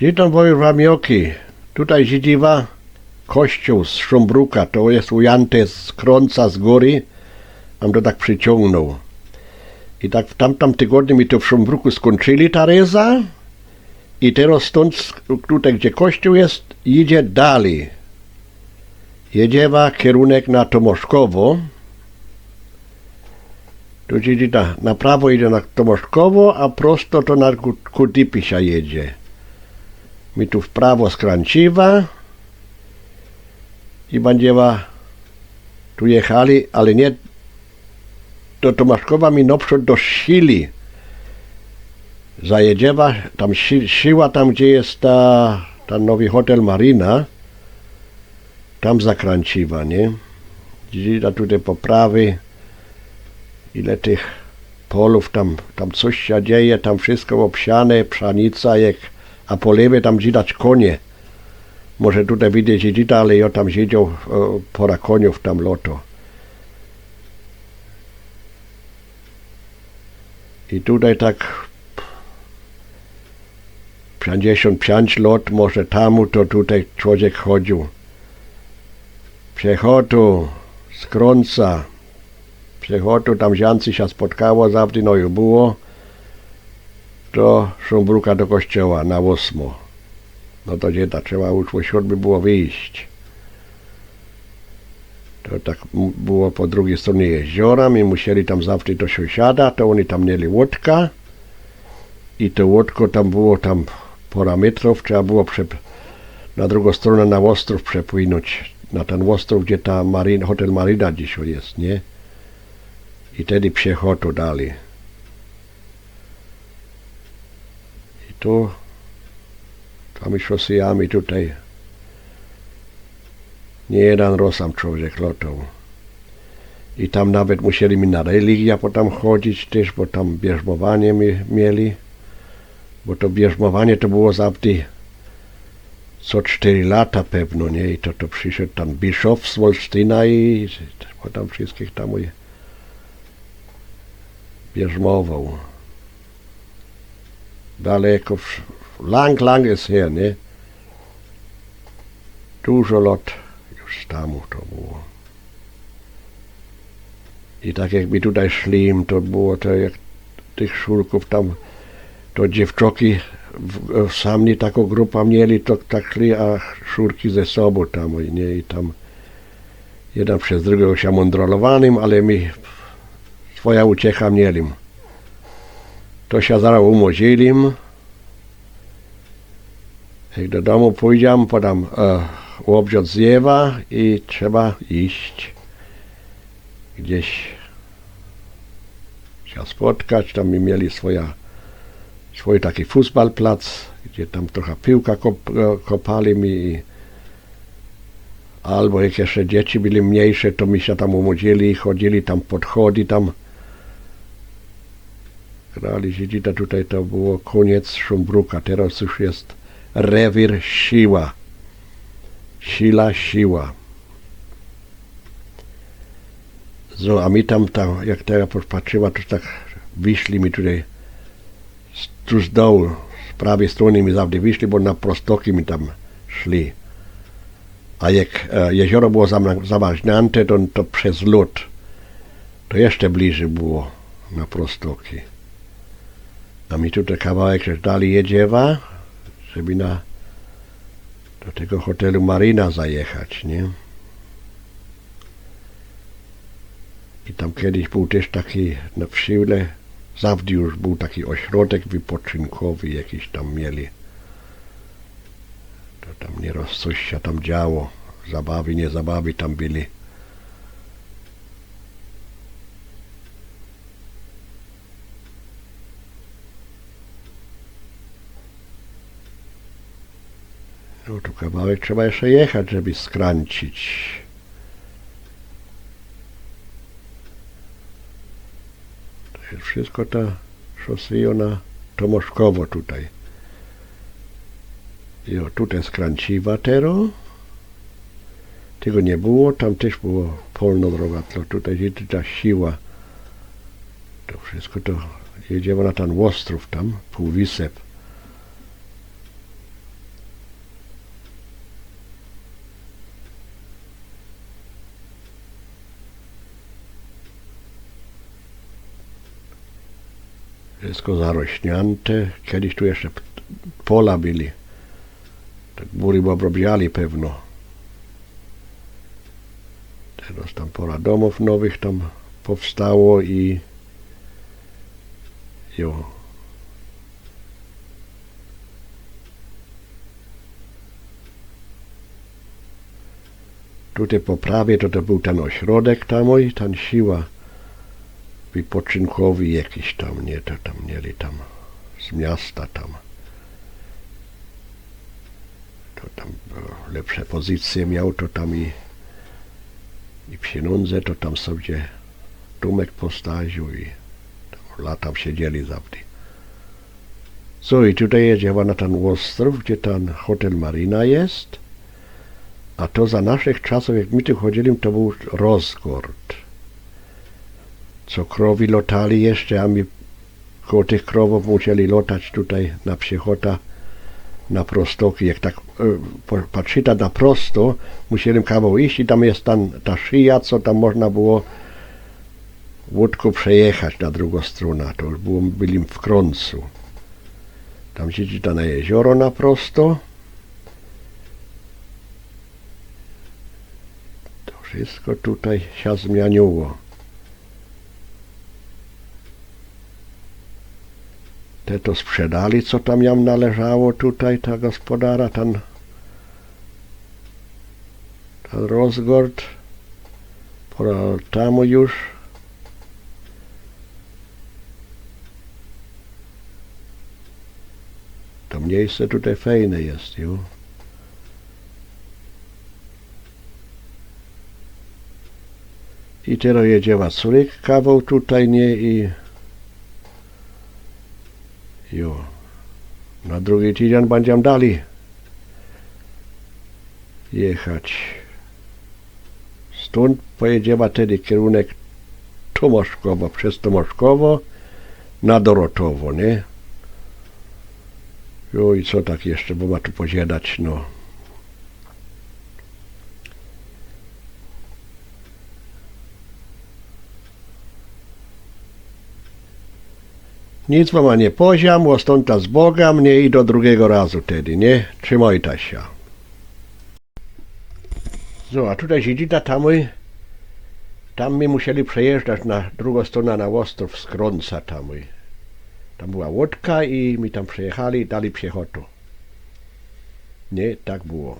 Witam Wojewamioki. Tutaj siedziwa kościół z Szumbruka. To jest ujęte z krąca z góry. Mam to tak przyciągnął. I tak w tamtym tygodniu mi to w Szumbruku skończyli ta reza. I teraz stąd, tutaj gdzie kościół jest, idzie dalej. Jedzieva kierunek na Tomoszkowo. Tu idzie na, na prawo idzie na Tomoszkowo, a prosto to na Ku- Kudypisia jedzie. Mi tu w prawo skręciła i będziemy tu jechali, ale nie do Tomaszkowa mi naprzód do Sili. Zajedziemy, tam si, siła tam gdzie jest ta, ta nowy hotel Marina, tam zakręciła, nie? Idzie tutaj po prawej, ile tych polów tam, tam coś się dzieje, tam wszystko obsiane, pszenica, jak, a po lewej tam widać konie. Może tutaj widzieć idzie, ale ja tam siedział e, pora koniów tam loto. I tutaj tak 55 lat może temu to tutaj człowiek chodził. Przechodził z krąca, przechodził, tam ziancy się spotkało, zawsze no i było, do Szumbruka do kościoła na ósmo. No to gdzie ta trzeba już o siódmy było wyjść. To tak było po drugiej stronie jeziora, my musieli tam zawsze do sąsiada, to oni tam mieli łódka i to łódko tam było tam pora metrów, trzeba było na drugą stronę na ostrów przepłynąć, na ten ostrów, gdzie ta marin, hotel Marina dzisiaj jest, nie? I wtedy przechodził dalej. Tu Tam szosejami tutaj nie jeden raz tam człowiek lotał. I tam nawet musieli mi na religia potem chodzić też, bo tam bierzmowanie mi, mieli. Bo to bierzmowanie to było zawsze co cztery lata pewno, nie? I to, to przyszedł tam biszof z Wolsztyna i potem wszystkich tam bierzmował. Daleko, lang, lang jest her, nie? Dużo już temu to było. I tak jak my tutaj szli, to było to jak tych szurków tam, to dziewczoki w, w sami taką grupę mieli, to tak szli, a szurki ze sobą tam, nie? I tam jeden przez drugiego się mądrolowanym, ale my swoja uciecha mieli. To się zaraz umodzili. Jak do domu pójdziemy, podam e, zjewa i trzeba iść gdzieś się spotkać. Tam mi mieli swoja, swój taki futbalplac, gdzie tam trochę piłka kop, e, kopali mi. i- Albo jak jeszcze dzieci byli mniejsze, to mi się tam umodzili, chodzili tam podchody tam. Grali Żydzi, to tutaj to było koniec Szumbruka, teraz już jest rewir siła. Sila, siła. So, a mi tam, tam jak teraz popatrzyła, to tak wyszli mi tutaj tu z dołu, z prawej strony mi zawsze wyszli, bo na prostoki mi tam szli. A jak e, jezioro było zama- zamarznięte, to, to przez lód, to jeszcze bliżej było na prostoki. A mi tutaj kawałek że dalej jedziewa, żeby na do tego hotelu Marina zajechać, nie? I tam kiedyś był też taki na wsiule, zawsze już był taki ośrodek wypoczynkowy jakiś tam mieli. To tam nieraz coś się tam działo, zabawy, nie zabawy tam byli. Kawałek trzeba jeszcze jechać, żeby skręcić. To jest wszystko ta szosija na Tomoszkowo tutaj. I o, tutaj skręciła teraz. Tego nie było, tam też było polna droga, to tutaj jedzie ta siła. To wszystko to jedziemy na ten ostrów tam, półwysep. Wszystko zarośnięte. Kiedyś tu jeszcze pola byli. Tak bury obrobiali pewno. Teraz tam pora domów nowych tam powstało i jo. Tutaj po prawie to, to był ten ośrodek tam, oj, ten siła wypoczynkowy jakiś tam, nie, to tam mieli tam z miasta tam. To tam lepsze pozycje miał, to tam i, i pieniądze, to tam sobie domek postawił i tam lata siedzieli zawsze. Co i tutaj jedziemy na ten ostrów, gdzie ten hotel Marina jest. A to za naszych czasów, jak my tu chodzili, to był Rozgord. Co krowi lotali jeszcze, a my koło tych krowów musieli lotać tutaj na piechota, na prostoki. Jak tak e, patrzyta na prosto, musieli kawał iść i tam jest tam, ta szyja, co tam można było łódką przejechać na drugą stronę. To już było, byli w Krącu. Tam siedzi na jezioro na prosto. To wszystko tutaj się zmieniło. Te to sprzedali, co tam jam należało tutaj, ta gospodara, ten, ten Rozgord. Pora już. To miejsce tutaj fajne jest, jo. I teraz jedziemy córek kawał tutaj, nie, i jo. Na drugi tydzień będziemy dalej jechać. Stąd pojedziemy wtedy kierunek Tomoszkowo, przez Tomoszkowo na Dorotowo, nie? Jo i co tak jeszcze, bo ma tu poziadać, no. Nic wam nie poziam, ostąta z Boga mnie i do drugiego razu tedy, nie? Trzymajcie się. No, a tutaj siedzicie tam, oj, tam my musieli przejeżdżać na drugą stronę na ostrów z Krąca tam. Tam była łódka i mi tam przejechali i dali piechotą. Nie, tak było.